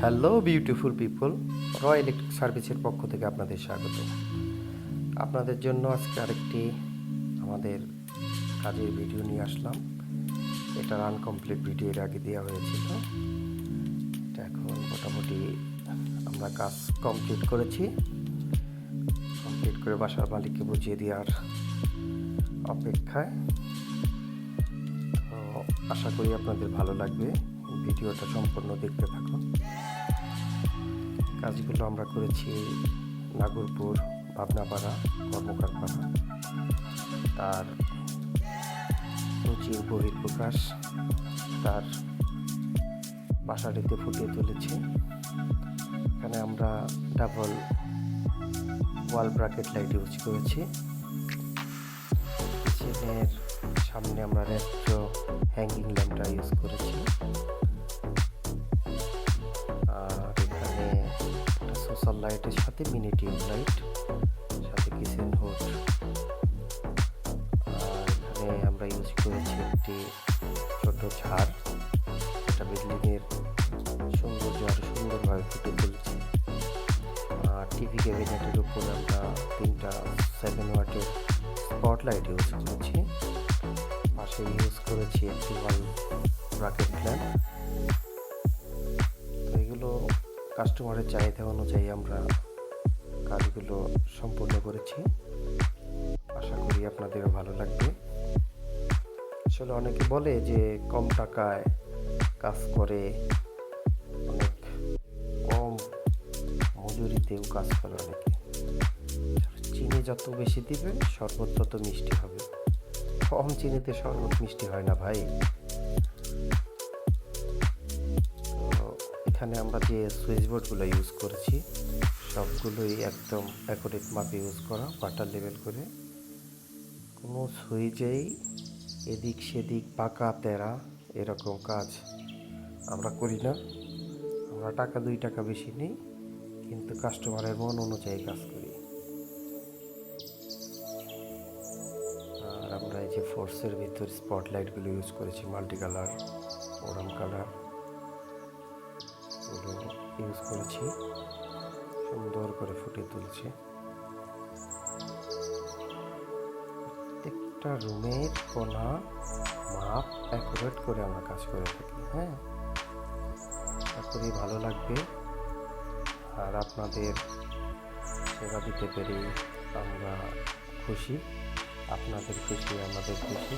Hello beautiful people Roy electric সার্ভিসের পক্ষ থেকে আপনাদের স্বাগত। আপনাদের জন্য আজকে আরেকটি আমাদের কাজের ভিডিও নিয়ে আসলাম। এটা আনকমপ্লিট ভিডিও এর আগে দেওয়া হয়েছিল। এটা এখন মোটামুটি আমরা কাজ কমপ্লিট করেছি। কমপ্লিট করে বাসার মালিককে বুঝিয়ে দেওয়ার অপেক্ষায়। তো আশা করি আপনাদের ভালো লাগবে। ভিডিওটা সম্পূর্ণ দেখতে থাকুন কাজগুলো আমরা করেছি নাগরপুর, ভাবনাপাড়া, কর্মকারপাড়া। তার রুচির বহির্প্রকাশ তার বাসাটিতে ফুটিয়ে তুলেছি। এখানে আমরা double wall bracket light use করেছি। সামনে আমরা রেস্ট্রো হ্যাঙ্গিং ল্যাম্পটা ইউজ করেছি। লাইটের সাথে মিনি টিউব লাইট সাথে কিচেন হুড এখানে আমরা ইউজ করেছি একটি ছোট ঝাড় এটা বিল্ডিংয়ের সৌন্দর্য আরও সুন্দরভাবে ফুটে তুলছে। আর টিভি ক্যাবিনেটের উপর আমরা তিনটা সেভেন ওয়াটের স্পটলাইট ইউজ করেছি। পাশে ইউজ করেছি একটি ওয়াল ব্রাকেট ল্যাম্প কাস্টমারের চাহিদা অনুযায়ী আমরা কাজগুলো সম্পূর্ণ করেছি। আশা করি আপনাদেরও ভালো লাগবে। আসলে অনেকে বলে যে কম টাকায় কাজ করে, অনেক কম মজুরিতেও কাজ করে অনেকে। চিনি যত বেশি দিবে, শরবত তত মিষ্টি হবে। কম চিনিতে শরবত মিষ্টি হয় না ভাই। এখানে আমরা যে সুইচ বোর্ডগুলো ইউজ করেছি, সবগুলোই একদম অ্যাকোরেট মাপে ইউজ করা বাটার লেভেল করে। কোনো সুইচেই এদিক সেদিক পাকা, তেরা এরকম কাজ আমরা করি না। আমরা টাকা, দুই টাকা বেশি নিই, কিন্তু কাস্টমারের মন অনুযায়ী কাজ করি। আর আমরা এই যে ফোর্সের ভিতর স্পটলাইটগুলো ইউজ করেছি মাল্টি কালার ওরাম কালার ইউজ করেছি। সুন্দর করে ফুটিয়ে তুলছে। প্রত্যেকটা রুমের কোনা মাপ অ্যাকুরেট করে আমরা কাজ করে থাকি হ্যাঁ? করি ভালো লাগবে। আর আপনাদের সেবা দিতে পেরে আমরা খুশি। আপনাদের খুশি আমাদের খুশি।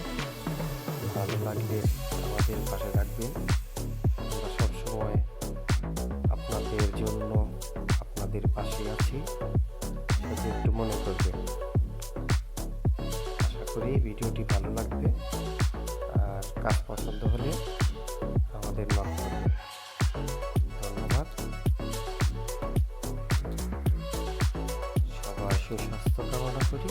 ভালো লাগলে আমাদের পাশে রাখবেন আপনাদের পাশে আছি। সেটা একটু মনে করবেন আশা করি ভিডিওটি ভালো লাগবে। আর কাজ পছন্দ হলে আমাদের নক করবেন। ধন্যবাদ। সবার সুস্বাস্থ্য কামনা করি।